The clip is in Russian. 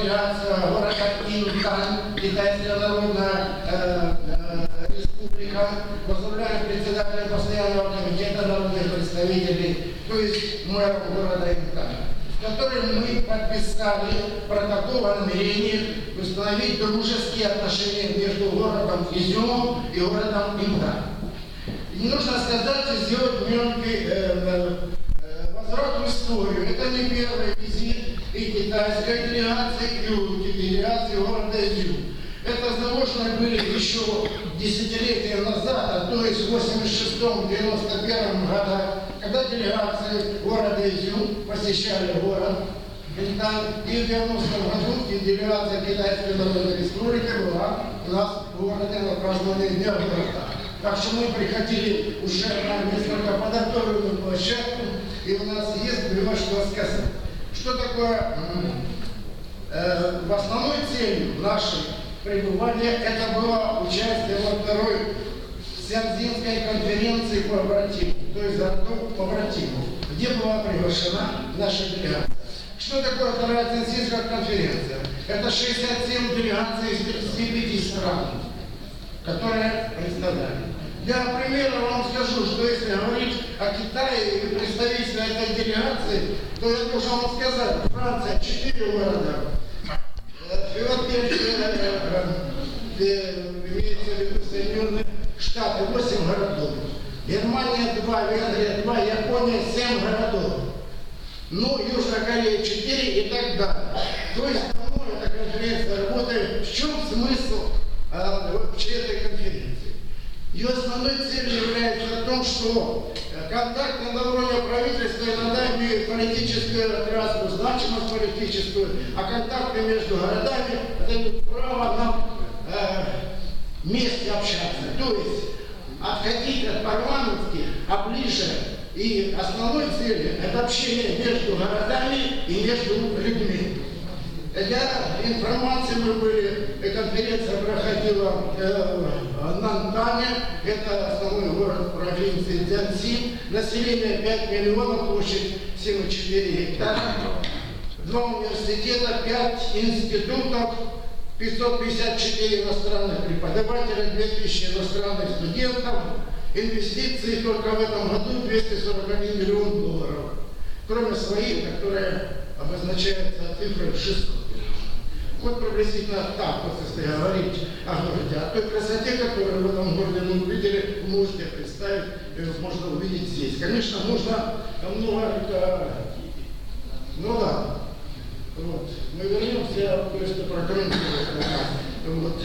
делегация города Интан, Китайская народная э, республика, возглавляет председателя постоянного комитета народных представителей, то есть мэра города Интан, в котором мы подписали протокол о намерении установить дружеские отношения между городом Изюмом и городом Интан. И нужно сказать и сделать мелкий э, э, возврат в историю. Это не первый визит и китайской делегации, и у делегации города Изюм. Заложено были еще десятилетия назад, а то есть в 86-91 годах, когда делегации города Изюм посещали город, и в 90 году и делегация Китайской Народной Республики была у нас в городе на праздновании Дня города. Так что мы приходили уже на несколько подготовленную площадку, и у нас есть что сказать. Что такое э, в основной целью нашей пребывания это было участие во второй Сянзинской конференции по обратиму, то есть городов побратимов, где была приглашена наша делегация. Что такое вторая Сянзинская конференция? Это 67 делегаций из 35 стран, которые представляли. Я, например, вам скажу, что если говорить о Китае и представителе этой делегации, то я должен вам сказать, Франция 4 города, Филадельфия, имеется в виду Соединенные Штаты, 8 городов, Германия 2, Венгрия 2, Япония 7 городов, ну, Южная Корея 4 и так далее. То есть, давно эта конференция работает. В чем смысл а, вообще этой конференции? Ее основной целью является в том, что э, контакты на уровне политическую окраску, значимость политическую, а контакты между городами дают право нам э, вместе общаться. То есть отходить от парламентских, а ближе и основной целью это общение между городами и между людьми. Я информации мы были, конференция проходила э, Антане, это основной город провинции Цзянси, население 5 миллионов, площадь 7,4 гектара, два университета, 5 институтов, 554 иностранных преподавателя, 2000 иностранных студентов, инвестиции только в этом году 241 миллион долларов, кроме своих, которые обозначаются цифрой 600. Вот приблизительно так, вот если говорить о городе. О той красоте, которую в этом городе мы увидели, вы можете представить, можно увидеть здесь. Конечно, можно много, ну ладно. Вот. Мы вернемся, то есть про Крым. Вот.